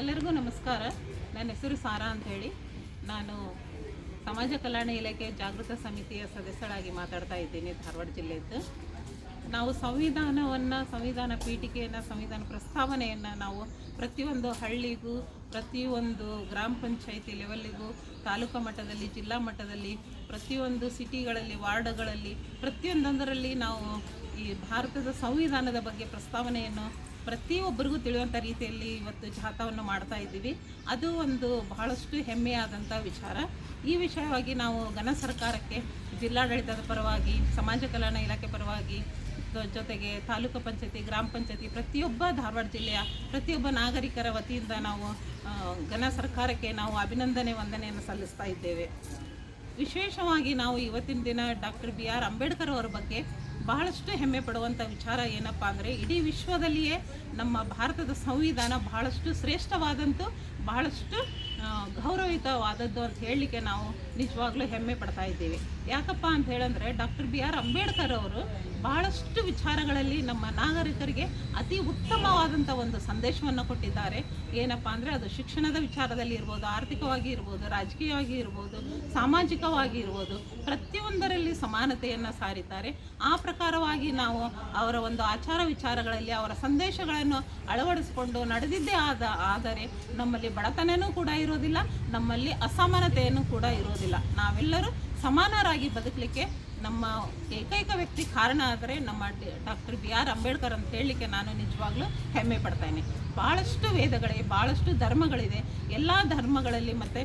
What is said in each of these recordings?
ಎಲ್ಲರಿಗೂ ನಮಸ್ಕಾರ. ನನ್ನ ಹೆಸರು ಸಾರಾ ಅಂತ ಹೇಳಿ ನಾನು ಸಮಾಜ ಕಲ್ಯಾಣ ಇಲಾಖೆ ಜಾಗೃತ ಸಮಿತಿಯ ಸದಸ್ಯಳಾಗಿ ಮಾತಾಡ್ತಾ ಇದ್ದೀನಿ ಧಾರವಾಡ ಜಿಲ್ಲೆಯದ್ದು. ನಾವು ಸಂವಿಧಾನವನ್ನು, ಸಂವಿಧಾನ ಪೀಠಿಕೆಯನ್ನು, ಸಂವಿಧಾನ ಪ್ರಸ್ತಾವನೆಯನ್ನು ನಾವು ಪ್ರತಿಯೊಂದು ಹಳ್ಳಿಗೂ, ಪ್ರತಿಯೊಂದು ಗ್ರಾಮ ಪಂಚಾಯಿತಿ ಲೆವೆಲ್ಲಿಗೂ, ತಾಲೂಕು ಮಟ್ಟದಲ್ಲಿ, ಜಿಲ್ಲಾ ಮಟ್ಟದಲ್ಲಿ, ಪ್ರತಿಯೊಂದು ಸಿಟಿಗಳಲ್ಲಿ, ವಾರ್ಡ್ಗಳಲ್ಲಿ, ಪ್ರತಿಯೊಂದೊಂದರಲ್ಲಿ ನಾವು ಈ ಭಾರತದ ಸಂವಿಧಾನದ ಬಗ್ಗೆ ಪ್ರಸ್ತಾವನೆಯನ್ನು ಪ್ರತಿಯೊಬ್ಬರಿಗೂ ತಿಳಿಯುವಂಥ ರೀತಿಯಲ್ಲಿ ಇವತ್ತು ಜಾಥಾವನ್ನು ಮಾಡ್ತಾ ಇದ್ದೀವಿ. ಅದು ಒಂದು ಬಹಳಷ್ಟು ಹೆಮ್ಮೆಯಾದಂಥ ವಿಚಾರ. ಈ ವಿಷಯವಾಗಿ ನಾವು ಘನ ಸರ್ಕಾರಕ್ಕೆ, ಜಿಲ್ಲಾಡಳಿತದ ಪರವಾಗಿ, ಸಮಾಜ ಕಲ್ಯಾಣ ಇಲಾಖೆ ಪರವಾಗಿ ಜೊತೆಗೆ ತಾಲೂಕು ಪಂಚಾಯತಿ, ಗ್ರಾಮ ಪಂಚಾಯತಿ, ಪ್ರತಿಯೊಬ್ಬ ಧಾರವಾಡ ಜಿಲ್ಲೆಯ ಪ್ರತಿಯೊಬ್ಬ ನಾಗರಿಕರ ವತಿಯಿಂದ ನಾವು ಘನ ಸರ್ಕಾರಕ್ಕೆ ನಾವು ಅಭಿನಂದನೆ, ವಂದನೆಯನ್ನು ಸಲ್ಲಿಸ್ತಾ ಇದ್ದೇವೆ. ವಿಶೇಷವಾಗಿ ನಾವು ಇವತ್ತಿನ ದಿನ ಡಾಕ್ಟರ್ ಬಿ ಆರ್ ಅಂಬೇಡ್ಕರ್ ಅವರ ಬಗ್ಗೆ ಬಹಳಷ್ಟು ಹೆಮ್ಮೆ ಪಡುವಂಥ ವಿಚಾರ ಏನಪ್ಪ ಅಂದರೆ ಇಡೀ ವಿಶ್ವದಲ್ಲಿಯೇ ನಮ್ಮ ಭಾರತದ ಸಂವಿಧಾನ ಬಹಳಷ್ಟು ಶ್ರೇಷ್ಠವಾದಂಥ ಬಹಳಷ್ಟು ಆ, ಗೌರವಿತವಾದದ್ದು ಅಂತ ಹೇಳಲಿಕ್ಕೆ ನಾವು ನಿಜವಾಗ್ಲೂ ಹೆಮ್ಮೆ ಪಡ್ತಾ ಇದ್ದೀವಿ. ಯಾಕಪ್ಪ ಅಂತ ಹೇಳಂದ್ರೆ ಡಾಕ್ಟರ್ ಬಿ ಆರ್ ಅಂಬೇಡ್ಕರ್ ಅವರು ಬಹಳಷ್ಟು ವಿಚಾರಗಳಲ್ಲಿ ನಮ್ಮ ನಾಗರಿಕರಿಗೆ ಅತಿ ಉತ್ತಮವಾದಂಥ ಒಂದು ಸಂದೇಶವನ್ನು ಕೊಟ್ಟಿದ್ದಾರೆ. ಏನಪ್ಪ ಅಂದರೆ ಅದು ಶಿಕ್ಷಣದ ವಿಚಾರದಲ್ಲಿ ಇರ್ಬೋದು ಆರ್ಥಿಕವಾಗಿ ಇರ್ಬೋದು ರಾಜಕೀಯವಾಗಿ ಇರ್ಬೋದು ಸಾಮಾಜಿಕವಾಗಿ ಇರ್ಬೋದು ಪ್ರತಿಯೊಂದರಲ್ಲಿ ಸಮಾನತೆಯನ್ನು ಸಾರಿದ್ದಾರೆ. ಆ ಪ್ರಕಾರವಾಗಿ ನಾವು ಅವರ ಒಂದು ಆಚಾರ ವಿಚಾರಗಳಲ್ಲಿ ಅವರ ಸಂದೇಶಗಳನ್ನು ಅಳವಡಿಸಿಕೊಂಡು ನಡೆದಿದ್ದೇ ಆದ ಆದರೆ ನಮ್ಮಲ್ಲಿ ಬಡತನನೂ ಕೂಡ ಇರೋದಿಲ್ಲ, ನಮ್ಮಲ್ಲಿ ಅಸಮಾನತೆಯನ್ನು ಕೂಡ ಇರೋದಿಲ್ಲ. ನಾವೆಲ್ಲರೂ ಸಮಾನರಾಗಿ ಬದುಕಲಿಕ್ಕೆ ನಮ್ಮ ಏಕೈಕ ವ್ಯಕ್ತಿ ಕಾರಣ ಆದರೆ ನಮ್ಮ ಡಾಕ್ಟರ್ ಬಿ ಆರ್ ಅಂಬೇಡ್ಕರ್ ಅಂತ ಹೇಳಲಿಕ್ಕೆ ನಾನು ನಿಜವಾಗ್ಲೂ ಹೆಮ್ಮೆ ಪಡ್ತೇನೆ. ಭಾಳಷ್ಟು ವೇದಗಳಿವೆ ಭಾಳಷ್ಟು ಧರ್ಮಗಳಿದೆ. ಎಲ್ಲ ಧರ್ಮಗಳಲ್ಲಿ ಮತ್ತು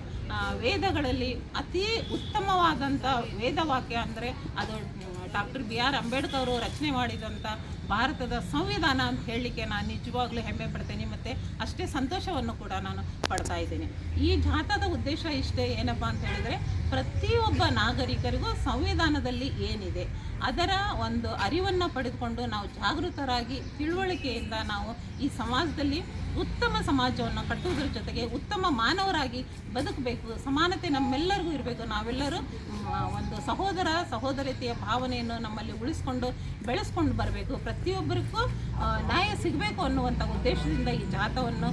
ವೇದಗಳಲ್ಲಿ ಅತಿ ಉತ್ತಮವಾದಂಥ ವೇದವಾಕ್ಯ ಅಂದರೆ ಅದು ಡಾಕ್ಟರ್ ಬಿ ಆರ್ ಅಂಬೇಡ್ಕರ್ ಅವರು ರಚನೆ ಮಾಡಿದಂಥ ಭಾರತದ ಸಂವಿಧಾನ ಅಂತ ಹೇಳಲಿಕ್ಕೆ ನಾನು ನಿಜವಾಗ್ಲೂ ಹೆಮ್ಮೆ ಪಡ್ತೇನೆ ಮತ್ತು ಅಷ್ಟೇ ಸಂತೋಷವನ್ನು ಕೂಡ ನಾನು ಪಡ್ತಾ ಇದ್ದೀನಿ. ಈ ಜಾಥಾದ ಉದ್ದೇಶ ಇಷ್ಟೇ ಏನಪ್ಪ ಅಂತ ಹೇಳಿದರೆ ಪ್ರತಿಯೊಬ್ಬ ನಾಗರಿಕರಿಗೂ ಸಂವಿಧಾನದಲ್ಲಿ ಏನಿದೆ? ಅದರ ಒಂದು ಅರಿವನ್ನು ಪಡೆದುಕೊಂಡು ನಾವು ಜಾಗೃತರಾಗಿ ತಿಳುವಳಿಕೆಯಿಂದ ನಾವು ಈ ಸಮಾಜದಲ್ಲಿ ಉತ್ತಮ ಸಮಾಜವನ್ನು ಕಟ್ಟುವುದರ ಜೊತೆಗೆ ಉತ್ತಮ ಮಾನವರಾಗಿ ಬದುಕಬೇಕು, ಸಮಾನತೆ ನಮ್ಮೆಲ್ಲರಿಗೂ ಇರಬೇಕು. ನಾವೆಲ್ಲರೂ ಒಂದು ಸಹೋದರ, ಸಹೋದರತೆಯ ಭಾವನೆಯನ್ನು ನಮ್ಮಲ್ಲಿ ಉಳಿಸ್ಕೊಂಡು ಬೆಳೆಸ್ಕೊಂಡು ಬರಬೇಕು. ಪ್ರತಿಯೊಬ್ಬರಿಗೂ ನ್ಯಾಯ ಸಿಗಬೇಕು ಅನ್ನುವಂಥ ಉದ್ದೇಶದಿಂದ ಈ ಜಾಥವನ್ನು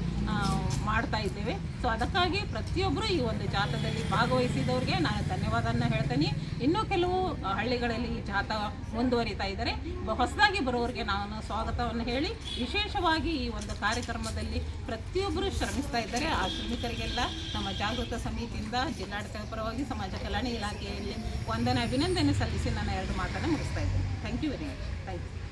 ಮಾಡ್ತಾ ಇದ್ದೇವೆ. ಸೊ ಅದಕ್ಕಾಗಿ ಪ್ರತಿಯೊಬ್ಬರು ಈ ಒಂದು ಜಾಥದಲ್ಲಿ ಭಾಗವಹಿಸಿದವ್ರಿಗೆ ನಾನು ಧನ್ಯವಾದವನ್ನು ಹೇಳ್ತೀನಿ. ಇನ್ನೂ ಕೆಲವು ಹಳ್ಳಿಗಳಲ್ಲಿ ಈ ಜಾಥಾ ಮುಂದುವರಿತಾ ಇದ್ದಾರೆ. ಹೊಸದಾಗಿ ಬರೋರಿಗೆ ನಾನು ಸ್ವಾಗತವನ್ನು ಹೇಳಿ, ವಿಶೇಷವಾಗಿ ಈ ಒಂದು ಕಾರ್ಯಕ್ರಮದಲ್ಲಿ ಪ್ರತಿಯೊಬ್ಬರು ಶ್ರಮಿಸ್ತಾ ಇದ್ದಾರೆ. ಆ ಶ್ರಮಿಕರಿಗೆಲ್ಲ ನಮ್ಮ ಜಾಗೃತ ಸಮಿತಿಯಿಂದ ಜಿಲ್ಲಾಡಳಿತದ ಪರವಾಗಿ ಸಮಾಜ ಕಲ್ಯಾಣ ಇಲಾಖೆಯಲ್ಲಿ ವಂದನೆ, ಅಭಿನಂದನೆ ಸಲ್ಲಿಸಿ ನಾನು ಎರಡು ಮಾತನ್ನು ಮುಗಿಸ್ತಾ ಇದ್ದೇನೆ. Thank you very much thank you